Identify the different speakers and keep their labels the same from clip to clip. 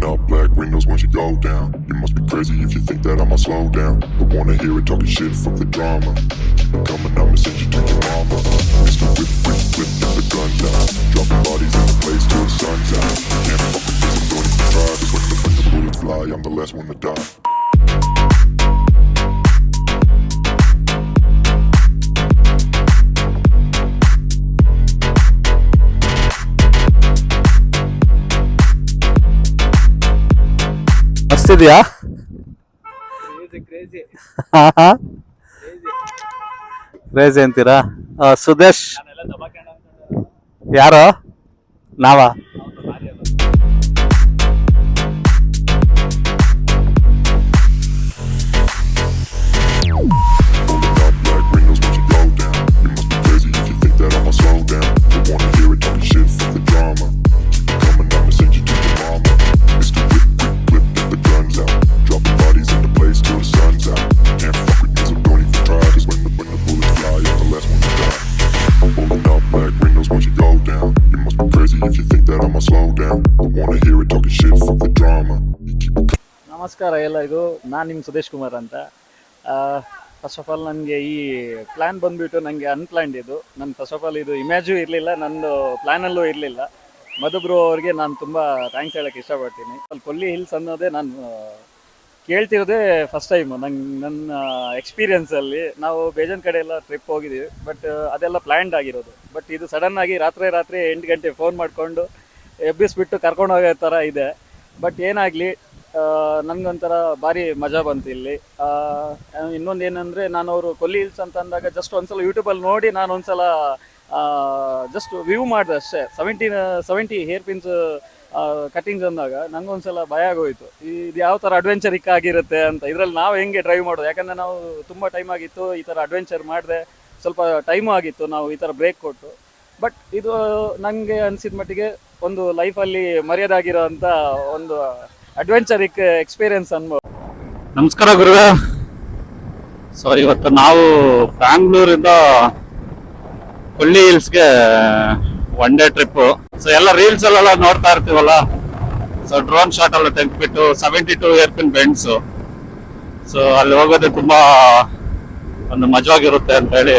Speaker 1: Rolling up black windows once you go down. You must be crazy if you think that I'ma slow down. Don't wanna hear it talking shit, fuck the drama. Keep it coming, I'ma send you to your mama. Mr. Whip, whip, whip, get the guns out. Dropping bodies in the place till the sun's out. Can't fuck with this, I'm going to try. Cause when the bullets fly, I'm the last one to die.
Speaker 2: ಮಸ್ತಿದ್ಯಾ
Speaker 3: crazy
Speaker 2: ಅಂತೀರಾ? ಸುದೇಶ್. ಯಾರು? ನಾವಾ?
Speaker 3: ನಮಸ್ಕಾರ ಎಲ್ಲ ಇದು ನಾನು ನಿಮ್ಮ ಸುದೇಶ್ ಕುಮಾರ್ ಅಂತ. ಫಸ್ಟ್ ಆಫ್ ಆಲ್ ನನಗೆ ಈ ಪ್ಲ್ಯಾನ್ ಬಂದುಬಿಟ್ಟು ನನಗೆ ಅನ್ಪ್ಲ್ಯಾಂಡ್ ಇದು. ನನ್ನ ಫಸ್ಟ್ ಆಫ್ ಆಲ್ ಇದು ಇಮ್ಯಾಜು ಇರಲಿಲ್ಲ, ನಂದು ಪ್ಲ್ಯಾನಲ್ಲೂ ಇರಲಿಲ್ಲ. ಮಧುಬ್ರು ಅವ್ರಿಗೆ ನಾನು ತುಂಬ ಥ್ಯಾಂಕ್ಸ್ ಹೇಳೋಕ್ಕೆ ಇಷ್ಟಪಡ್ತೀನಿ. ಅಲ್ಲಿ ಕೊಲ್ಲಿ ಹಿಲ್ಸ್ ಅನ್ನೋದೇ ನಾನು ಕೇಳ್ತಿರೋದೇ ಫಸ್ಟ್ ಟೈಮು ನಂಗೆ ನನ್ನ ಎಕ್ಸ್ಪೀರಿಯನ್ಸಲ್ಲಿ ನಾವು ಬೇಜನ್ ಕಡೆ ಎಲ್ಲ ಟ್ರಿಪ್ ಹೋಗಿದ್ದೀವಿ ಬಟ್ ಅದೆಲ್ಲ ಪ್ಲ್ಯಾಂಡ್ ಆಗಿರೋದು. ಬಟ್ ಇದು ಸಡನ್ನಾಗಿ ರಾತ್ರಿ ರಾತ್ರಿ ಎಂಟು ಗಂಟೆ ಫೋನ್ ಮಾಡಿಕೊಂಡು ಎಬ್ಬಿಸ್ಬಿಟ್ಟು ಕರ್ಕೊಂಡು ಹೋಗೋ ಥರ ಇದೆ. ಬಟ್ ಏನಾಗಲಿ ನನಗೊಂಥರ ಭಾರಿ ಮಜಾ ಬಂತು ಇಲ್ಲಿ. ಇನ್ನೊಂದು ಏನಂದರೆ ನಾನು ಅವರು ಕೊಲ್ಲಿ ಹಿಲ್ಸ್ ಅಂತ ಅಂದಾಗ ಜಸ್ಟ್ ಒಂದ್ಸಲ ಯೂಟ್ಯೂಬಲ್ಲಿ ನೋಡಿ ನಾನು ಒಂದ್ಸಲ ಜಸ್ಟ್ ವ್ಯೂ ಮಾಡಿದೆ ಅಷ್ಟೇ. Seventeen seventy hair pins cuttings ಅಂದಾಗ ನಂಗೊಂದ್ಸಲ ಭಯ ಆಗೋಯ್ತು. ಇದು ಯಾವ ಥರ ಅಡ್ವೆಂಚರಿಕ್ ಆಗಿರುತ್ತೆ ಅಂತ. ಇದರಲ್ಲಿ ನಾವು ಹೆಂಗೆ ಡ್ರೈವ್ ಮಾಡೋದು? ಯಾಕಂದರೆ ನಾವು ತುಂಬ ಟೈಮ್ ಆಗಿತ್ತು, ಈ ಥರ ಅಡ್ವೆಂಚರ್ ಮಾಡಿದೆ, ಸ್ವಲ್ಪ ಟೈಮು ಆಗಿತ್ತು ನಾವು ಈ ಥರ ಬ್ರೇಕ್ ಕೊಟ್ಟು. ಬಟ್ ಇದು ನನಗೆ ಅನಿಸಿದ ಮಟ್ಟಿಗೆ ಒಂದು ಲೈಫಲ್ಲಿ ಮರ್ಯಾದಾಗಿರೋ ಅಂತ ಒಂದು ಅಡ್ವೆಂಚರಿಕ್ ಎಕ್ಸ್ಪೀರಿಯನ್ಸ್ ಅನ್ಬೋದು.
Speaker 2: ನಮಸ್ಕಾರ ಗುರುವೆ ಸೊ ಇವತ್ತು ನಾವು ಬ್ಯಾಂಗ್ಳೂರಿಂದ ಹುಳ್ಳಿ ಹಿಲ್ಸ್ಗೆ ಒನ್ ಡೇ ಟ್ರಿಪ್ ಸೊ ಎಲ್ಲ ರೀಲ್ಸ್ ಅಲ್ಲೆಲ್ಲ ನೋಡ್ತಾ ಇರ್ತೀವಲ್ಲ? ಸೊ ಡ್ರೋನ್ ಶಾಟ್ ಎಲ್ಲ ತೆಗೆದ್ಬಿಟ್ಟು seventy hair pin bends so ಅಲ್ಲಿ ಹೋಗೋದು ತುಂಬಾ ಒಂದು ಮಜವಾಗಿರುತ್ತೆ ಅಂತ ಹೇಳಿ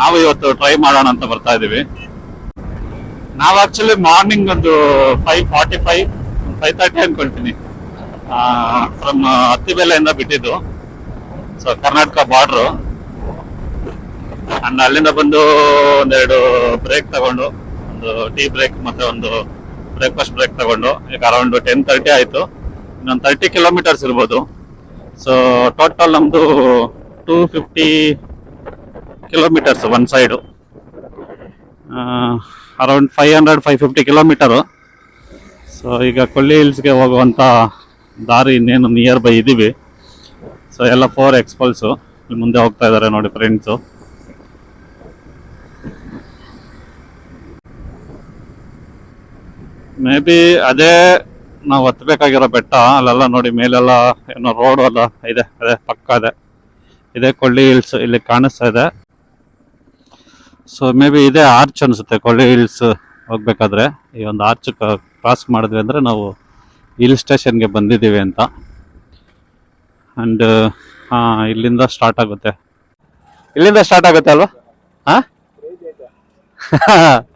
Speaker 2: ನಾವು ಇವತ್ತು ಟ್ರೈ ಮಾಡೋಣ ಅಂತ ಬರ್ತಾ ಇದೀವಿ. ನಾವು ಆಕ್ಚುಲಿ ಮಾರ್ನಿಂಗ್ ಒಂದು five forty five five thirty ಅನ್ಕೊಳ್ತೀನಿ ಫ್ರಮ್ ಹತ್ತಿಬೆಲೆಯಿಂದ ಬಿಟ್ಟಿದ್ದು. ಸೊ ಕರ್ನಾಟಕ ಬಾರ್ಡ್ರು ಅಂಡ್ ಅಲ್ಲಿಂದ ಬಂದು ಒಂದೆರಡು ಬ್ರೇಕ್ ತಗೊಂಡು, ಒಂದು ಟೀ ಬ್ರೇಕ್ ಮತ್ತೆ ಒಂದು ಬ್ರೇಕ್ಫಾಸ್ಟ್ ಬ್ರೇಕ್ ತಗೊಂಡು, ಈಗ ಅರೌಂಡ್ ಟೆನ್ ತರ್ಟಿ ಆಯಿತು. ಇನ್ನೊಂದು ತರ್ಟಿ ಕಿಲೋಮೀಟರ್ಸ್ ಇರ್ಬೋದು. ಸೊ ಟೋಟಲ್ ನಮ್ಮದು two fifty kilometres one side around five hundred five fifty kilometre so ಈಗ ಕೊಲ್ಲಿ ಹಿಲ್ಸ್ಗೆ ಹೋಗುವಂಥ ದಾರಿ ಇನ್ನೇನು ನಿಯರ್ ಬೈ ಇದ್ದೀವಿ ಸೊ ಎಲ್ಲ ಫೋರ್ ಎಕ್ಸ್ಪಲ್ಸು ಮುಂದೆ ಹೋಗ್ತಾ ಇದ್ದಾರೆ ನೋಡಿ ಫ್ರೆಂಡ್ಸು ಮೇ ಬಿ ಅದೇ ನಾವು ಹತ್ಬೇಕಾಗಿರೋ ಬೆಟ್ಟ, ಅಲ್ಲೆಲ್ಲ ನೋಡಿ ಮೇಲೆಲ್ಲ ಏನೋ ರೋಡ್ ಎಲ್ಲ ಇದೆ, ಅದೇ ಪಕ್ಕ ಇದೆ. ಇದೇ ಕೊಳ್ಳಿ ಹಿಲ್ಸ್ ಇಲ್ಲಿ ಕಾಣಿಸ್ತಾ ಇದೆ. ಸೊ ಮೇ ಬಿ ಇದೇ ಆರ್ಚ್ ಅನಿಸುತ್ತೆ ಕೊಳ್ಳಿ ಹಿಲ್ಸ್ ಹೋಗ್ಬೇಕಾದ್ರೆ. ಈ ಒಂದು ಆರ್ಚ್ ಕ್ರಾಸ್ ಮಾಡಿದ್ವಿ ಅಂದರೆ ನಾವು ಹಿಲ್ ಸ್ಟೇಷನ್ಗೆ ಬಂದಿದ್ದೀವಿ ಅಂತ. ಆ್ಯಂಡ್ ಇಲ್ಲಿಂದ ಸ್ಟಾರ್ಟ್ ಆಗುತ್ತೆ. ಇಲ್ಲಿಂದ ಸ್ಟಾರ್ಟ್ ಆಗುತ್ತೆ ಅಲ್ವಾ? ಹಾಂ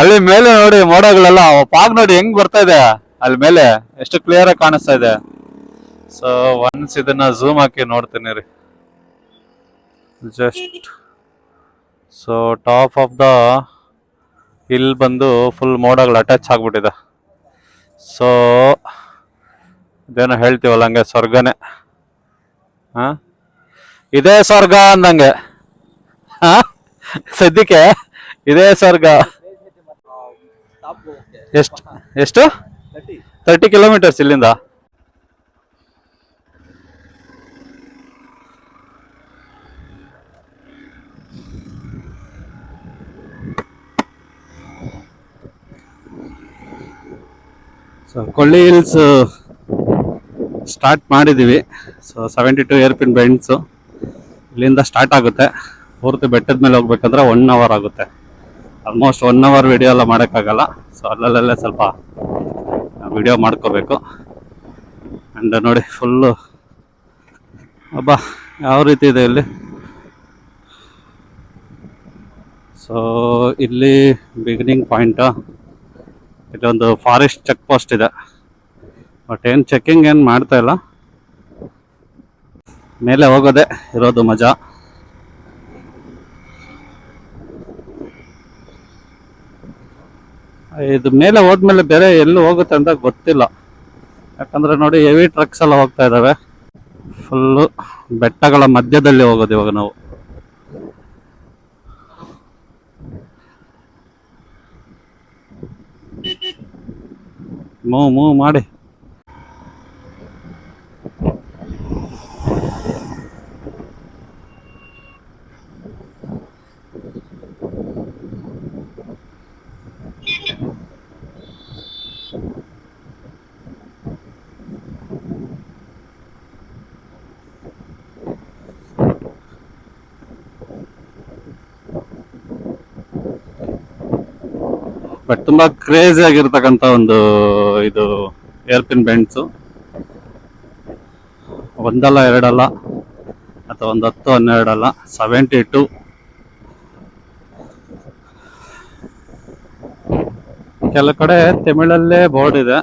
Speaker 2: ಅಲ್ಲಿ ಮೇಲೆ ನೋಡಿ ಮೋಡಗಳೆಲ್ಲ ಪಾಗ್ ನೋಡಿ ಹೆಂಗ್ ಬರ್ತಾ ಇದೆ? ಅಲ್ಲಿ ಮೇಲೆ ಎಷ್ಟು ಕ್ಲಿಯರ್ ಆಗಿ ಕಾಣಿಸ್ತಾ ಇದೆ. ಸೊ ಒನ್ಸ್ ಇದನ್ನ ಝೂಮ್ ಹಾಕಿ ನೋಡ್ತೀನಿ ರೀ. Just so top of the ಇಲ್ಲಿ ಬಂದು ಫುಲ್ ಮೋಡಗಳು ಅಟ್ಯಾಚ್ ಆಗ್ಬಿಟ್ಟಿದೆ. ಸೊ ಇದೇನೋ ಹೇಳ್ತೀವಲ್ಲ ಹಂಗೆ ಸ್ವರ್ಗನೇ. ಹಾಂ? ಇದೇ ಸ್ವರ್ಗ ಅಂದಂಗೆ. ಹಾಂ? ಸದ್ಯಕ್ಕೆ ಇದೇ ಸ್ವರ್ಗ. ಎಷ್ಟು? ಎಷ್ಟು? ತರ್ಟಿ ಕಿಲೋಮೀಟರ್ಸ್ ಇಲ್ಲಿಂದ? ಸೊ ಕೊಳ್ಳಿ ಹಿಲ್ಸ್ ಸ್ಟಾರ್ಟ್ ಮಾಡಿದ್ದೀವಿ so seventy two hair pin bends ಇಲ್ಲಿಂದ ಸ್ಟಾರ್ಟ್ ಆಗುತ್ತೆ. ಪೂರ್ತಿ ಬೆಟ್ಟದ ಮೇಲೆ ಹೋಗ್ಬೇಕಂದ್ರೆ ಒನ್ ಅವರ್ ಆಗುತ್ತೆ. ಆಲ್ಮೋಸ್ಟ್ ಒನ್ ಅವರ್ ವಿಡಿಯೋ ಎಲ್ಲ ಮಾಡೋಕ್ಕಾಗಲ್ಲ. ಸೊ ಅಲ್ಲಲ್ಲೇ ಸ್ವಲ್ಪ ವಿಡಿಯೋ ಮಾಡ್ಕೋಬೇಕು. ಆ್ಯಂಡ್ ನೋಡಿ ಫುಲ್ಲು ಹಬ್ಬ ಯಾವ ರೀತಿ ಇದೆ ಇಲ್ಲಿ? ಸೊ ಇಲ್ಲಿ ಬಿಗಿನಿಂಗ್ ಪಾಯಿಂಟು ಇಲ್ಲೊಂದು ಫಾರೆಸ್ಟ್ ಚೆಕ್ ಪೋಸ್ಟ್ ಇದೆ. ಬಟ್ ಏನು ಚೆಕಿಂಗ್ ಏನು ಮಾಡ್ತಾ ಇಲ್ಲ. ಮೇಲೆ ಹೋಗೋದೆ ಇರೋದು ಮಜಾ. ಇದು ಮೇಲೆ ಹೋದ್ಮೇಲೆ ಬೇರೆ ಎಲ್ಲಿ ಹೋಗುತ್ತೆ ಅಂತ ಗೊತ್ತಿಲ್ಲ. ಯಾಕಂದ್ರೆ ನೋಡಿ ಹೆವಿ ಟ್ರಕ್ಸ್ ಎಲ್ಲ ಹೋಗ್ತಾ ಇದಾವೆ. ಫುಲ್ಲು ಬೆಟ್ಟಗಳ ಮಧ್ಯದಲ್ಲಿ ಹೋಗೋದು ಇವಾಗ ನಾವು. மூ மூ மாடு. ತುಂಬಾ ಕ್ರೇಜಿ ಆಗಿರ್ತಕ್ಕಂಥ ಒಂದು ಇದು ಏರ್ಪಿನ್ ಬೆಂಡ್ಸು ಒಂದಲ್ಲ, ಎರಡಲ್ಲ, ಅಥವಾ ಒಂದು ಹತ್ತು, ಹನ್ನೆರಡಲ್ಲ ಸೆವೆಂಟಿ ಟು ಕೆಲ ಕಡೆ ತಮಿಳಲ್ಲೇ ಬೋರ್ಡ್ ಇದೆ.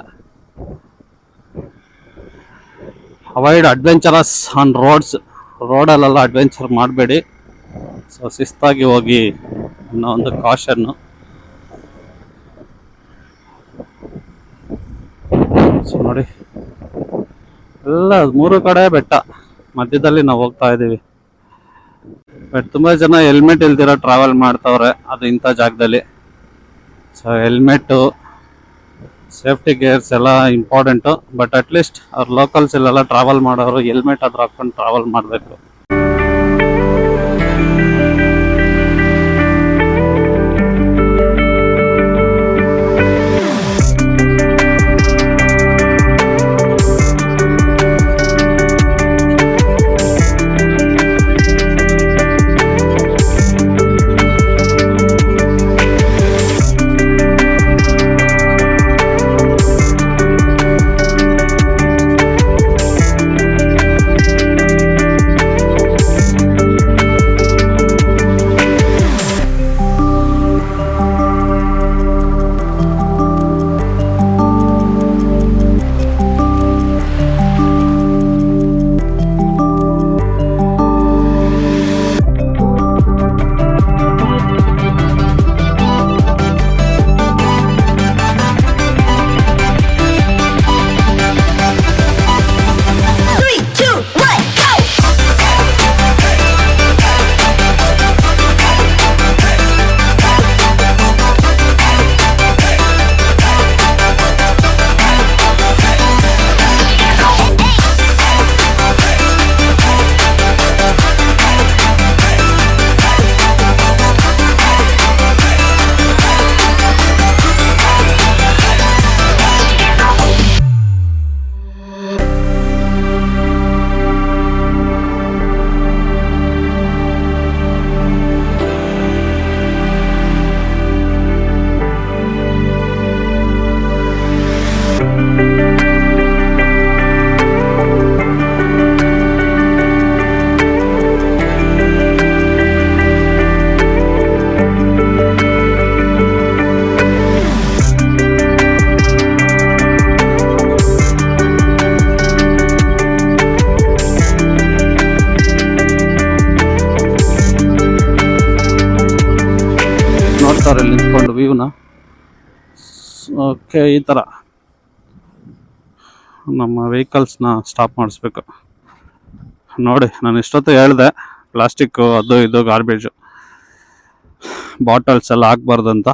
Speaker 2: ಅವಾಯ್ಡ್ ಅಡ್ವೆಂಚರಸ್ ಆನ್ ರೋಡ್ಸ್ ರೋಡಲ್ಲೆಲ್ಲ ಅಡ್ವೆಂಚರ್ ಮಾಡಬೇಡಿ. ಸೊ ಶಿಸ್ತಾಗಿ ಹೋಗಿ ಅನ್ನೋ ಒಂದು ಕಾಷನ್ನು ಸೊ ನೋಡಿ. ಎಲ್ಲ ಮೂರು ಕಡೆ ಬೆಟ್ಟ. ಮಧ್ಯದಲ್ಲಿ ನಾವು ಹೋಗ್ತಾ ಇದ್ದೀವಿ. ಬಟ್ ತುಂಬ ಜನ ಹೆಲ್ಮೆಟ್ ಇಲ್ದಿರೋ ಟ್ರಾವೆಲ್ ಮಾಡ್ತಾವ್ರೆ ಅದು ಇಂಥ ಜಾಗದಲ್ಲಿ. ಸೊ ಹೆಲ್ಮೆಟ್ಟು ಸೇಫ್ಟಿ ಗೇರ್ಸ್ ಎಲ್ಲ ಇಂಪಾರ್ಟೆಂಟು ಬಟ್ ಅಟ್ಲೀಸ್ಟ್ ಅವ್ರ ಲೋಕಲ್ಸ್ ಇಲ್ಲೆಲ್ಲ ಟ್ರಾವೆಲ್ ಮಾಡೋರು ಹೆಲ್ಮೆಟ್ ಅದ್ರ ಹಾಕ್ಕೊಂಡು ಟ್ರಾವೆಲ್ ಮಾಡಬೇಕು. ಓಕೆ, ಈ ಥರ ನಮ್ಮ ವೆಹಿಕಲ್ಸ್ನ ಸ್ಟಾಪ್ ಮಾಡಿಸ್ಬೇಕು. ನೋಡಿ, ನಾನು ಇಷ್ಟೊತ್ತು ಹೇಳಿದೆ ಪ್ಲಾಸ್ಟಿಕ್ಕು ಅದು ಇದು ಗಾರ್ಬೇಜು ಬಾಟಲ್ಸ್ ಎಲ್ಲ ಹಾಕ್ಬಾರ್ದು ಅಂತ.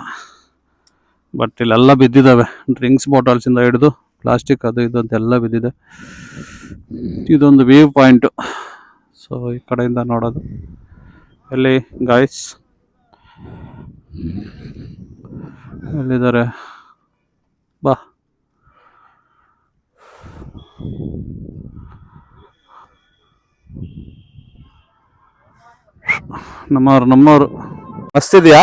Speaker 2: ಬಟ್ ಇಲ್ಲೆಲ್ಲ ಬಿದ್ದಿದ್ದಾವೆ ಡ್ರಿಂಕ್ಸ್ ಬಾಟಲ್ಸಿಂದ ಹಿಡಿದು ಪ್ಲಾಸ್ಟಿಕ್ ಅದು ಇದು ಅಂತೆಲ್ಲ ಬಿದ್ದಿದೆ. ಇದೊಂದು ವ್ಯೂ ಪಾಯಿಂಟು ಸೊ ಈ ಕಡೆಯಿಂದ ನೋಡೋದು. ಎಲ್ಲಿ ಗಾಯ್ಸ್ ಎಲ್ಲಿದ್ದಾರೆ? ಬಾ. ನಮ್ಮವ್ರು ನಮ್ಮವ್ರು. ಮಸ್ತಿದ್ಯಾ?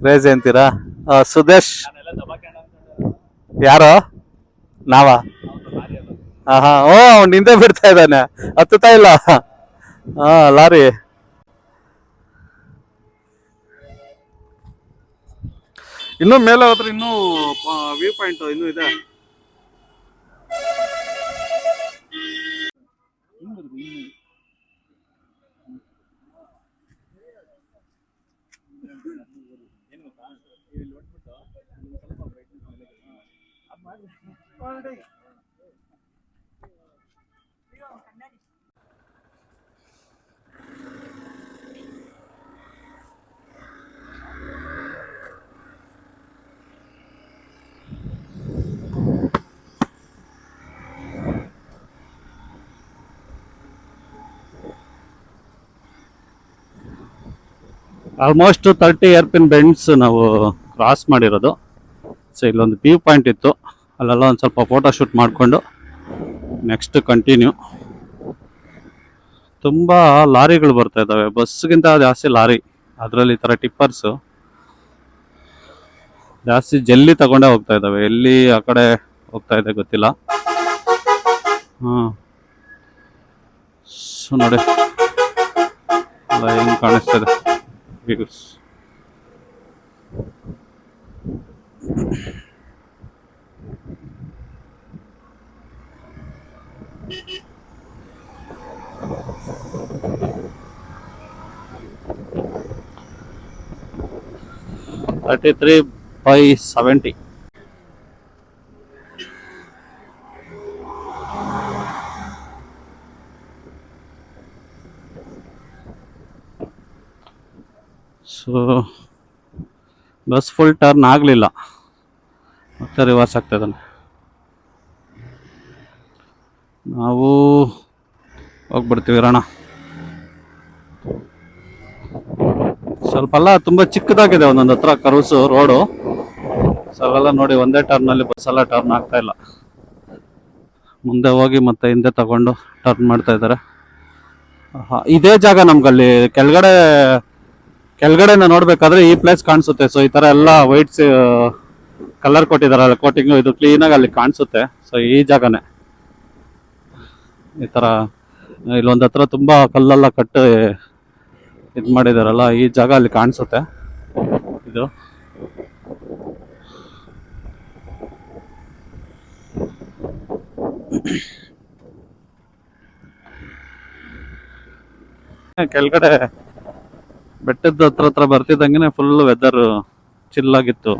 Speaker 4: ಕ್ರೇಜಿ ಅಂತೀರಾ? ಸುದೇಶ್. ಯಾರು? ನಾವಾ? ಹಾ ಓ, ಅವ್ನು ನಿಂದೆ ಬಿಡ್ತಾ ಇದ್ದಾನೆ. ಹತ್ತುತ್ತಾ ಇಲ್ಲ? ಹಾ ಲಾರಿ.
Speaker 2: ಇನ್ನೂ ಮೇಲೆ ಹೋದ್ರೆ ಇನ್ನೂ ವ್ಯೂ ಪಾಯಿಂಟ್ ಇನ್ನೂ ಇದೆ. Almost thirty year pin bends ನಾವು ಕ್ರಾಸ್ ಮಾಡಿರೋದು. ಸೊ ಇಲ್ಲೊಂದು ವ್ಯೂ ಪಾಯಿಂಟ್ ಇತ್ತು. ಅಲ್ಲೆಲ್ಲ ಒಂದು ಸ್ವಲ್ಪ ಫೋಟೋ ಶೂಟ್ ಮಾಡಿಕೊಂಡು ನೆಕ್ಸ್ಟ್ ಕಂಟಿನ್ಯೂ ತುಂಬ ಲಾರಿಗಳು ಬರ್ತಾ ಇದ್ದಾವೆ ಬಸ್ಗಿಂತ ಜಾಸ್ತಿ ಲಾರಿ. ಅದರಲ್ಲಿ ಈ ಥರ ಟಿಪ್ಪರ್ಸು ಜಾಸ್ತಿ ಜಲ್ಲಿ ತಗೊಂಡೇ ಹೋಗ್ತಾ ಇದ್ದಾವೆ ಎಲ್ಲಿ ಆ ಕಡೆ ಹೋಗ್ತಾ ಇದೆ ಗೊತ್ತಿಲ್ಲ. ಹಾಂ. ಸೊ ನೋಡಿ. ಏನು ಕಾಣಿಸ್ತಾ ಕಾಣಿಸ್ತದೆ views thirty three by seventy so bus full turn ಆಗಲಿಲ್ಲ. ಮತ್ತೆ ರಿವರ್ಸ್ ಆಗ್ತಾ ಇದ್ದಾನೆ ನಾವು ಹೋಗ್ಬಿಡ್ತೀವಿ ರಣ ಸ್ವಲ್ಪ ಅಲ್ಲ ತುಂಬ ಚಿಕ್ಕದಾಗಿದೆ ಒಂದೊಂದು ಹತ್ರ ಕರುಸು ರೋಡು ಸವೆಲ್ಲ ನೋಡಿ ಒಂದೇ ಟರ್ನಲ್ಲಿ ಬಸ್ಸೆಲ್ಲ ಟರ್ನ್ ಆಗ್ತಾ ಇಲ್ಲ. ಮುಂದೆ ಹೋಗಿ ಮತ್ತೆ ಹಿಂದೆ ತಗೊಂಡು ಟರ್ನ್ ಮಾಡ್ತಾ ಇದ್ದಾರೆ. ಇದೇ ಜಾಗ ನಮ್ಗಲ್ಲಿ, ಕೆಳಗಡೆ ಕೆಳಗಡೆನ ನೋಡ್ಬೇಕಾದ್ರೆ ಈ ಪ್ಲೇಸ್ ಕಾಣಿಸುತ್ತೆ. ಸೊ ಈ ತರ ಎಲ್ಲ ವೈಟ್ಸ್ ಕಲರ್ ಕೊಟ್ಟಿದಾರಲ್ಲ ಕೋಟಿಂಗ್ ಇದು ಕ್ಲೀನ್ ಆಗಿ ಅಲ್ಲಿ ಕಾಣಿಸುತ್ತೆ. ಸೊ ಈ ಜಾಗನೇ. ಈ ತರ, ಇಲ್ಲೊಂದು ಹತ್ರ ತುಂಬಾ ಕಲ್ಲೆಲ್ಲ ಕಟ್ಟು ಇದು ಮಾಡಿದಾರಲ್ಲ, ಈ ಜಾಗ ಅಲ್ಲಿ ಕಾಣಿಸುತ್ತೆ. ಇದು. ಕೆಳಗಡೆ ಬೆಟ್ಟದ ಹತ್ರ ಹತ್ರ ಬರ್ತಿದ್ದಂಗೆ ಫುಲ್ ವೆದರ್ ಚಿಲ್ಲಾಗಿತ್ತು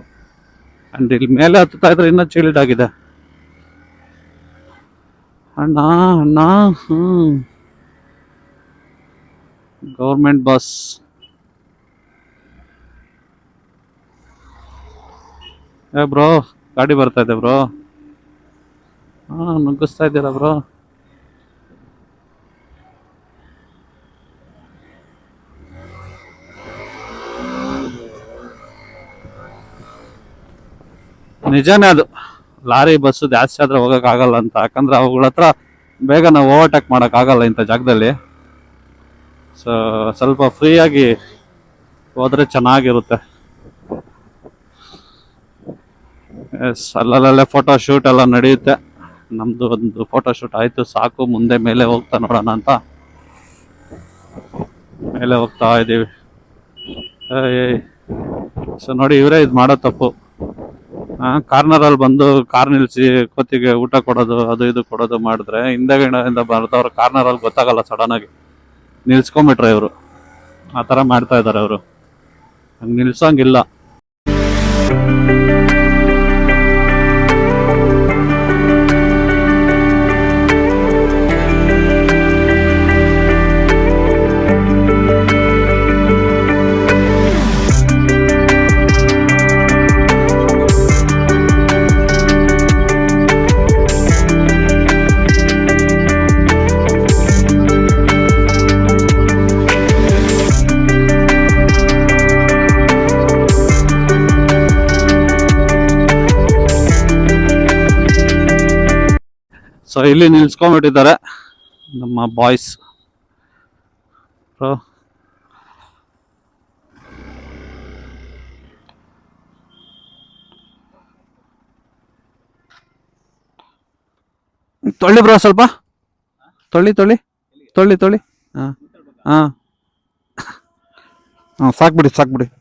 Speaker 2: ಅಂಡ್ ಇಲ್ಲಿ ಮೇಲೆ ಹತ್ತುತ್ತಾ ಇದ್ರೆ ಇನ್ನೂ ಚಿಲ್ಡ್ ಆಗಿದೆ. ಅಣ್ಣ ಅಣ್ಣ, ಹ್ಮ್. ಗೌರ್ಮೆಂಟ್ ಬಸ್ ಏ ಬ್ರೋ ಗಾಡಿ ಬರ್ತಾ ಇದೆ ಬ್ರೋ ಹಾ, ನುಗ್ಗಿಸ್ತಾ ಇದ್ದೀರಾ ಬ್ರೋ ನಿಜಾನೇ ಅದು. ಲಾರಿ, ಬಸ್ಸು ಜಾಸ್ತಿ ಆದ್ರೆ ಆಗಲ್ಲ ಅಂತ. ಯಾಕಂದ್ರೆ ಅವುಗಳ ಹತ್ರ ಬೇಗ ನಾವು ಓವರ್ಟೇಕ್ ಮಾಡಕ್ ಆಗಲ್ಲ ಇಂಥ ಜಾಗದಲ್ಲಿ. ಸೊ ಸ್ವಲ್ಪ ಫ್ರೀಯಾಗಿ ಹೋದ್ರೆ ಚೆನ್ನಾಗಿರುತ್ತೆ. ಎಸ್ ಅಲ್ಲಲ್ಲೇ ಫೋಟೋ ಶೂಟ್ ಎಲ್ಲ ನಡೆಯುತ್ತೆ. ನಮ್ದು ಒಂದು ಫೋಟೋ ಶೂಟ್ ಆಯ್ತು. ಸಾಕು, ಮುಂದೆ ಮೇಲೆ ಹೋಗ್ತಾ ನೋಡೋಣ ಅಂತ. ಮೇಲೆ ಹೋಗ್ತಾ ಇದ್ದೀವಿ. ಸೊ ನೋಡಿ, ಇವರೇ ಇದು ಮಾಡೋ ತಪ್ಪು. ಕಾರ್ನರ್ ಅಲ್ಲಿ ಬಂದು ಕಾರ್ ನಿಲ್ಸಿ ಕೊತ್ತಿಗೆ ಊಟ ಕೊಡೋದು, ಅದು ಇದು ಕೊಡೋದು ಮಾಡಿದ್ರೆ ಹಿಂದೆಗಡೆಯಿಂದ ಬರ್ತವ್ರು ಕಾರ್ನರ್ ಅಲ್ಲಿ ಗೊತ್ತಾಗಲ್ಲ ಸಡನ್ ಆಗಿ. ನಿಲ್ಸ್ಕೊಂಬಿಟ್ರೆ ಇವರು. ಆ ಥರ ಮಾಡ್ತಾ ಇದ್ದಾರೆ ಅವರು. ಹಂಗೆ ನಿಲ್ಸಂಗಿಲ್ಲ. ಇಲ್ಲಿ ನಿಲ್ಸ್ಕೊಂಡ್ಬಿಟ್ಟಿದ್ದಾರೆ. ನಮ್ಮ ಬಾಯ್ಸ್. ತೊಳ್ಳಿ ಬ್ರೋ ಸ್ವಲ್ಪ. ತೊಳ್ಳಿ ತೊಳ್ಳಿ. ತೊಳ್ಳಿ ತೊಳ್ಳಿ. ಹಾಂ. ಹಾಂ. ಹಾಂ, ಸಾಕ್ಬಿಡಿ ಸಾಕ್ಬಿಡಿ.